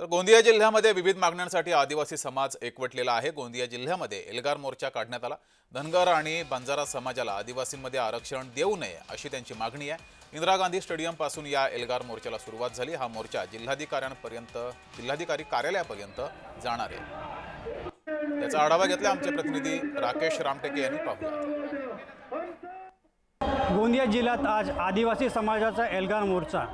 तर गोंदिया जिल्ह्यामध्ये विविध मागण्यांसाठी आदिवासी समाज एकवटलेला आहे. गोंदिया जिल्ह्यामध्ये एल्गार मोर्चा काढण्यात आला. धनगर आणि बंजारा समाजाला आदिवासींमध्ये आरक्षण देऊ नये अशी त्यांची मागणी आहे. इंदिरा गांधी स्टेडियमपासून या एल्गार मोर्चाला सुरुवात झाली. हा मोर्चा जिल्हाधिकाऱ्यांपर्यंत जिल्हाधिकारी कार्यालयापर्यंत जाणार आहे. याचा आढावा घेतला आमचे प्रतिनिधी राकेश रामटेके यांनी. पाहूया. गोंदिया जिल्ह्यात आज आदिवासी समाजाचा एल्गार मोर्चा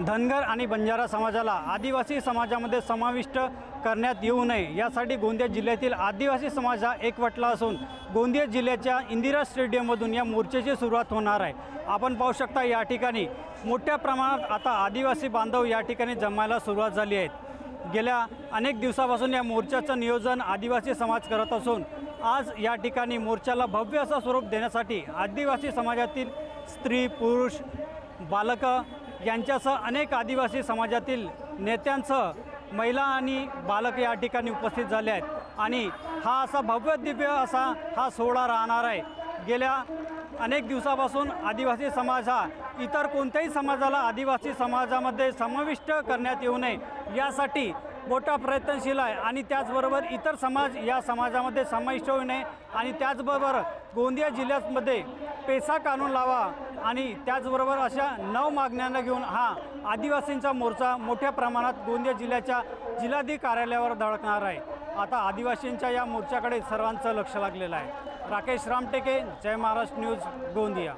धनगर आणि बंजारा समाजाला आदिवासी समाजामध्ये समाविष्ट करण्यात येऊ नये. यासाठी गोंदिया जिल्ह्यातील आदिवासी समाज हा एकवटला असून गोंदिया जिल्ह्याच्या इंदिरा स्टेडियममधून या मोर्चाची सुरुवात होणार आहे. आपण पाहू शकता या ठिकाणी मोठ्या प्रमाणात आता आदिवासी बांधव या ठिकाणी जमायला सुरुवात झाली आहेत गेल्या अनेक दिवसापासून या मोर्चाचं नियोजन आदिवासी समाज करत असून आज या ठिकाणी मोर्चाला भव्य असं स्वरूप देण्यासाठी आदिवासी समाजातील स्त्री पुरुष बालकं यांच्यासह अनेक आदिवासी समाजातील नेत्यांसह महिला आणि बालक या ठिकाणी उपस्थित झाले आहेत. आणि हा असा भव्य दिव्य असा हा सोहळा राहणार आहे. गेल्या अनेक दिवसापासून आदिवासी समाज हा इतर कोणत्याही समाजाला आदिवासी समाजामध्ये समाविष्ट करण्यात येऊ नये यासाठी मोठा प्रयत्नशील आहे. आणि त्याचबरोबर इतर समाज या समाजामध्ये समाविष्ट होऊ नये. आणि त्याचबरोबर गोंदिया जिल्ह्यामध्ये पेसा कानून लावा. आणि त्याचबरोबर अशा नऊ मागण्यांना घेऊन हा आदिवासींचा मोर्चा मोठ्या प्रमाणात गोंदिया जिल्ह्याच्या जिल्हाधिकारी कार्यालयावर धडकणार आहे. आता आदिवासींच्या या मोर्चाकडे सर्वांचं लक्ष लागलेलं आहे. राकेश रामटेके जय महाराष्ट्र न्यूज गोंदिया.